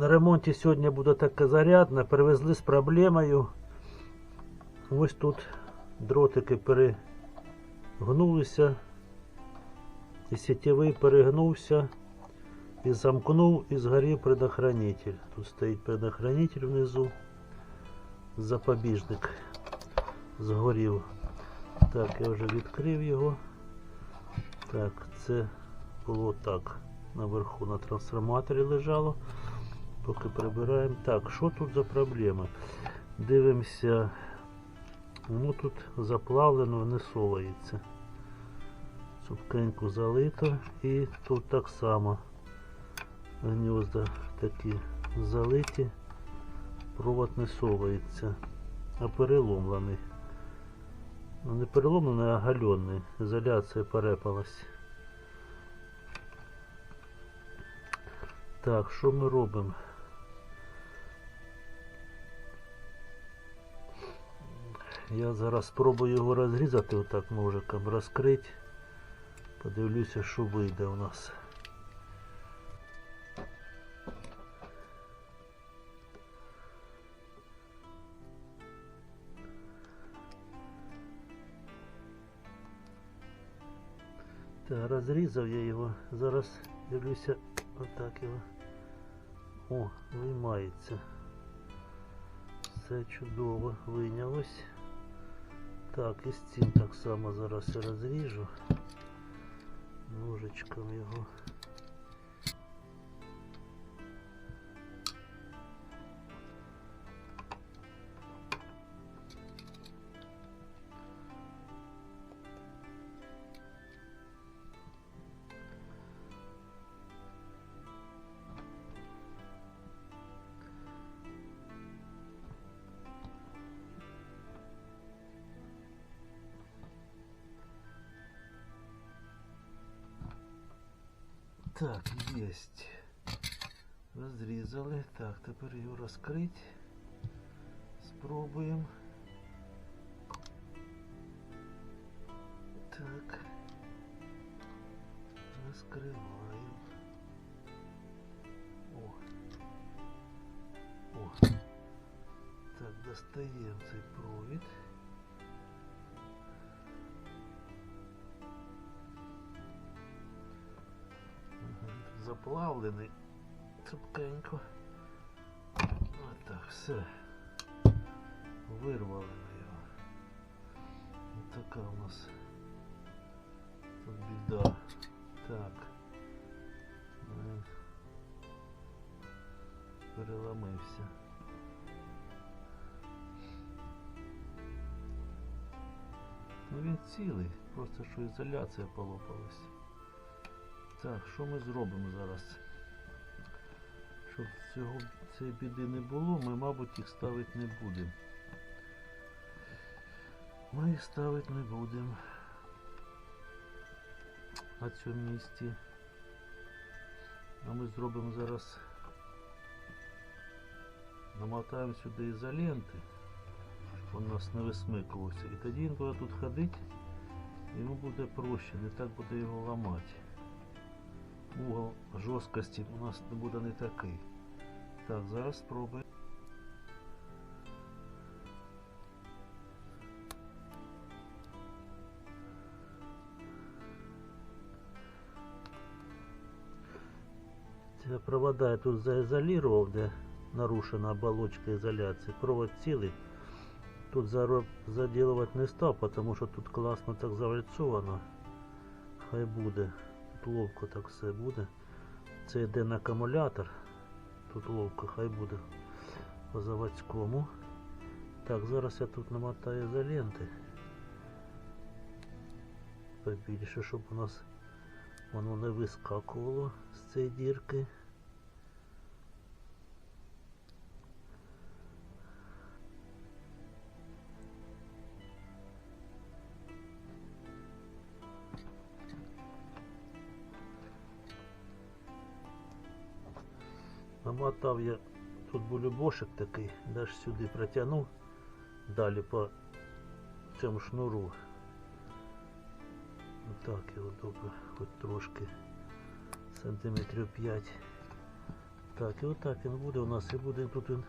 На ремонті сьогодні буде таке зарядне. Привезли з проблемою. Ось тут дротики перегнулися. І сетєвий перегнувся. І замкнув і згорів предохранитель. Тут стоїть предохранитель внизу. Запобіжник згорів. Так, я вже відкрив його. Так, це було так. Наверху на трансформаторі лежало. Поки прибираємо. Так, що тут за проблема? Дивимося. Ну тут заплавлено, не совається. Цупкенько залито і тут так само гнізда такі залиті, провод не совається, а переломлений. Ну не переломлений, а гальонний. Ізоляція перепалась. Так, що ми робимо? Я зараз спробую його розрізати отак ножиком, розкрити. Подивлюся, що вийде у нас. Так, розрізав я його. Зараз дивлюся, отак його. О, виймається. Все чудово вийнялось. Так, і з цим так само зараз я розріжу. Ножичком його. Так, есть. Розрізали. Так, тепер його розкрити. Спробуємо. Так. Розкриваємо. О. О. Так, достаємо цей провід. Мгм, Заплавлений. Цупкенько. Отак, все. Вирвали ми його. Ось така у нас тут біда. Так. Він Переламився. Ну він цілий, просто що ізоляція полопалась. Так, що ми зробимо зараз? Щоб цього цієї біди не було, ми, мабуть, їх ставити не будемо. Ми їх ставити не будемо на цьому місці. А ми зробимо зараз. Намотаємо сюди ізоленти, щоб він нас не висмикувався. І тоді він буде тут ходити, йому буде проще, не так буде його ламати угол жорсткості у нас буде не такий. Так, зараз спробуємо. Провода я тут заізолював, де нарушена оболочка ізоляції. Провод цілий. Тут заділувати не став, тому що тут класно так завальцовано. Хай буде. Ловко так все буде. Це йде на акумулятор. Тут ловко хай буде по заводському. Так, зараз я тут намотаю ізоленти. Побільше, щоб у нас воно не вискакувало з цієї дірки. Намотав я тут булюбошик такий, даже сюди протягнув, далі по цьому шнуру. Так його добре, хоч трошки сантиметрів 5 Так, і отак він буде у нас, і буде тут він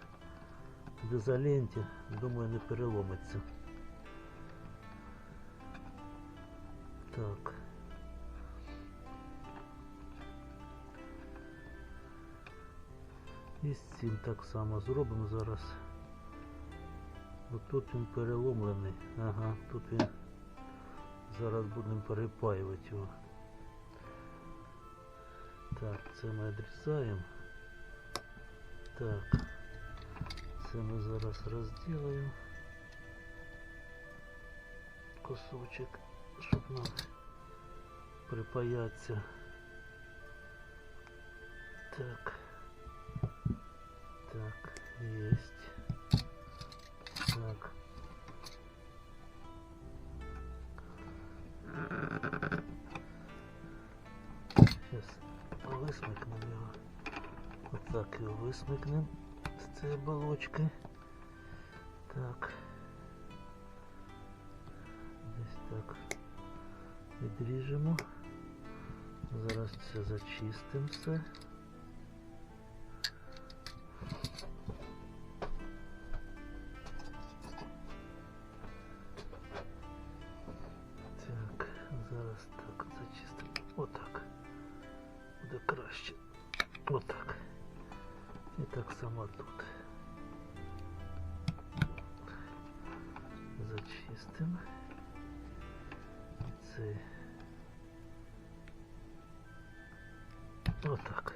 в ізоленті, думаю, не переломиться. Так. І з цим так само зробимо зараз. Отут він переломлений. Ага, тут він. Зараз будемо перепаювати його. Так, це ми відрізаємо. Так. Це ми зараз розділаємо. Кусочок, щоб нам припаятися. Так. Так, есть. Так. Сейчас висмикнемо його. Отак його висмикнемо з цієї оболочки. Так. Десь так. Відріжемо. Зараз це зачистимо все. Зачистимо. І це. Отак.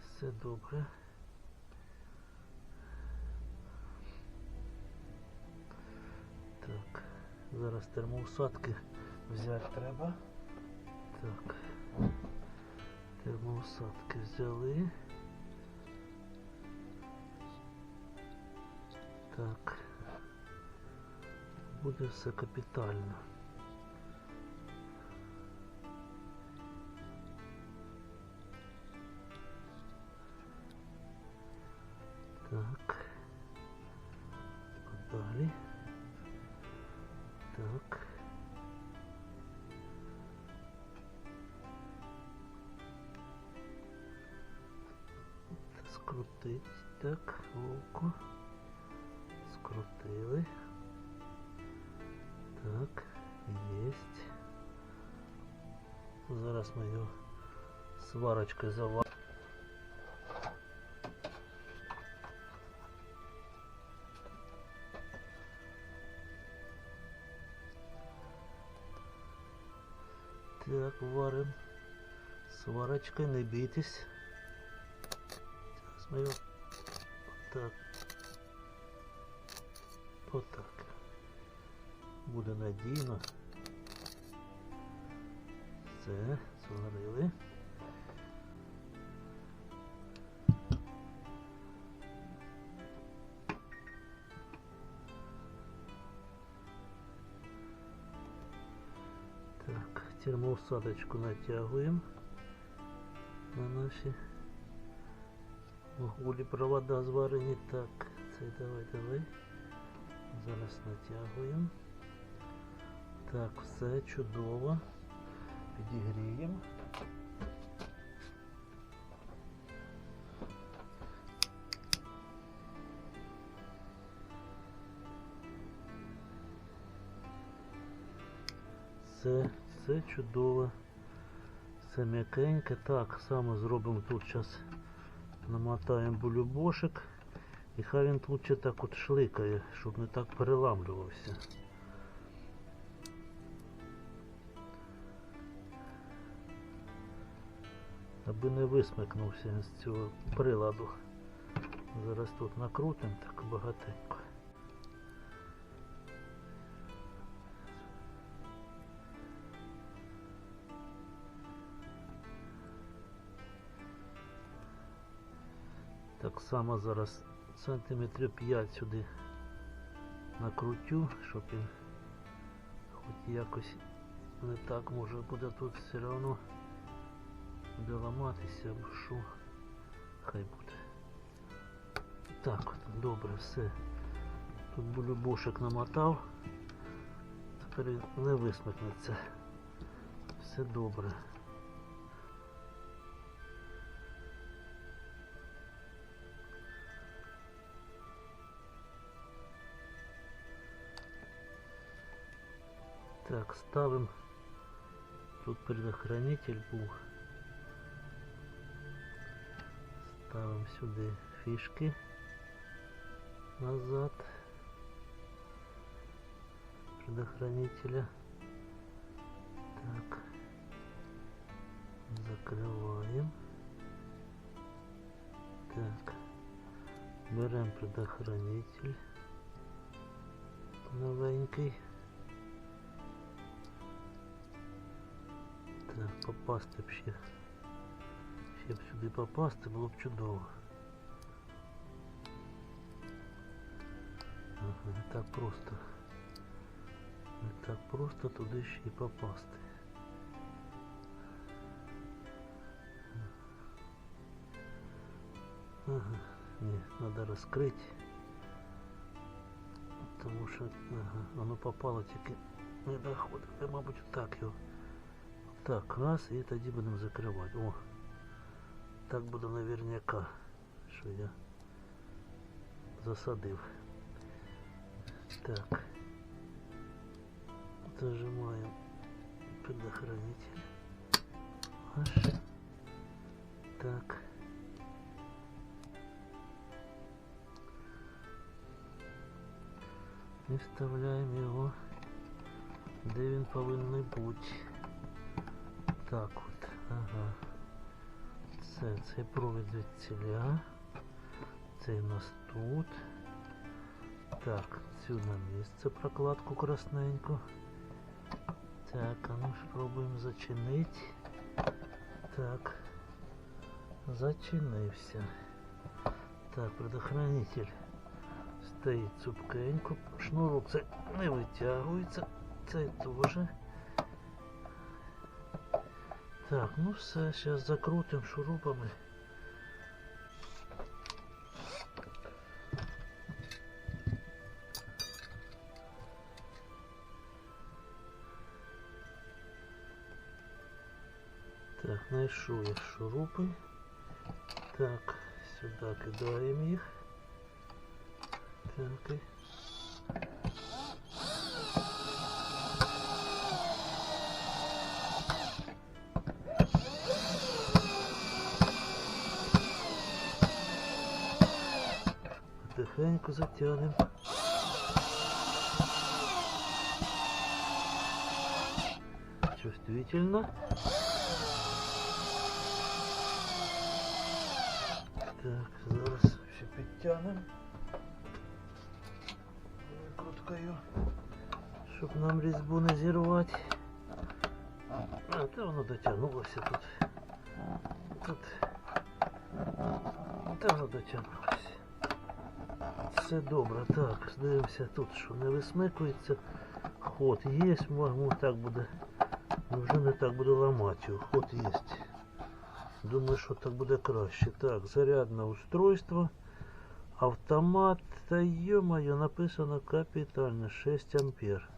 Все добре. Так. Зараз термоусадки взяти треба. Так. Термоусадки взяли. Так. Буде все капітально. Так. Далі. Так. Скрутить. Так, око. Скрутили. Так, есть. Зараз ми його сварочкою заваримо. Так, варим. Сварочкой, не бійтесь. Зараз ми його так. Отак. Буде надійно. Все, зварили. Так, термоусадочку натягуємо на наші гулі провода зварені. Так, це давай, давай. Зараз натягуємо. Так, все чудово. Підігріємо. Все, все чудово. Все м'якеньке. Так, само зробимо тут зараз намотаємо булюбошик. І хай він лучше так от шликає, щоб не так переламлювався. Аби не висмикнувся з цього приладу. Зараз тут накрутимо так багатенько. Так само зараз сантиметрів 5 сюди накрутю, щоб він хоч якось не так може буде тут все одно туди ламатися, або що. Хай буде. Так, добре, все. Тут бульбошок намотав. Тепер не висмикнеться. Все добре. Так, ставим. Тут предохранитель був. Ставим сюди фішки назад предохранителя. Так. Закрываем. Так. Берем предохранитель новенький. Так, попасти б ще. Ще б сюди попасти було б чудово. Ага, не так просто. Не так просто туди ще й попасти. Ага, ні, треба розкрити. Тому що ага, воно попало тільки не доходить. Я, мабуть, так його. Так, раз, і тоді будемо закривати. О, так буде наверняка, що я засадив. Так. Зажимаем предохранитель. Аж. Так. І вставляємо його, де він повинен бути. Так от. Ага. Це, цей провід звідсіля. Цей у нас тут. Так, цю на місце прокладку красненьку. Так, а ну спробуємо зачинити. Так. Зачинився. Так, предохранитель стоїть цупкенько. Шнурок це не витягується. Це теж. Так, ну все, зараз закрутимо шурупами. Так, знайшов я шурупи. Так, сюди кидаємо їх. Так. і- Потихеньку затягнемо. Чувствительно. Так, зараз ще підтягнемо викруткою, щоб нам різьбу не зірвати. А, та воно дотягнулося тут. Тут. Та воно дотягнулося. Все добре. Так, дивимося тут, що не висмикується. Ход є, можемо так буде. Ну вже не так буде ламати його. Ход є. Думаю, що так буде краще. Так, зарядне устройство. Автомат. Та ё-моё, написано капітально 6 ампер.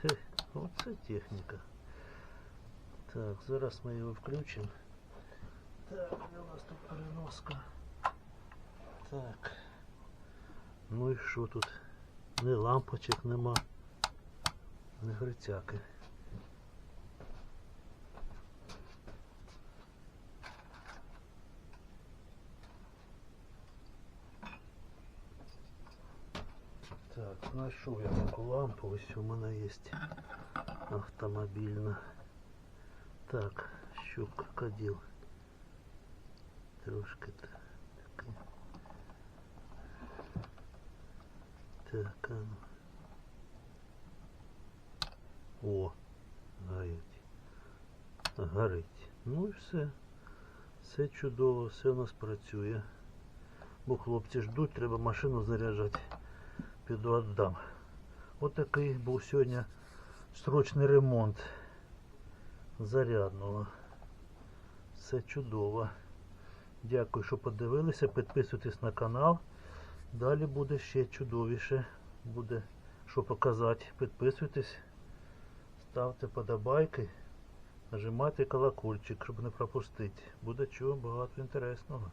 Хе, оце техніка. Так, зараз ми його включимо. Так, де у нас тут переноска? Так. Ну і що тут? Ні лампочок нема. Не грицяки. Так, знайшов я таку лампу, ось у мене є автомобільна. Так, щука каділ. Трошки та- Так, ну. О, горить. Горить. Ну і все. Все чудово, все у нас працює. Бо хлопці ждуть, треба машину заряджати. Піду віддам. Ось такий був сьогодні срочний ремонт зарядного. Все чудово. Дякую, що подивилися. Підписуйтесь на канал. Далі буде ще чудовіше. Буде що показати. Підписуйтесь, ставте подобайки, нажимайте колокольчик, щоб не пропустити. Буде чого багато інтересного.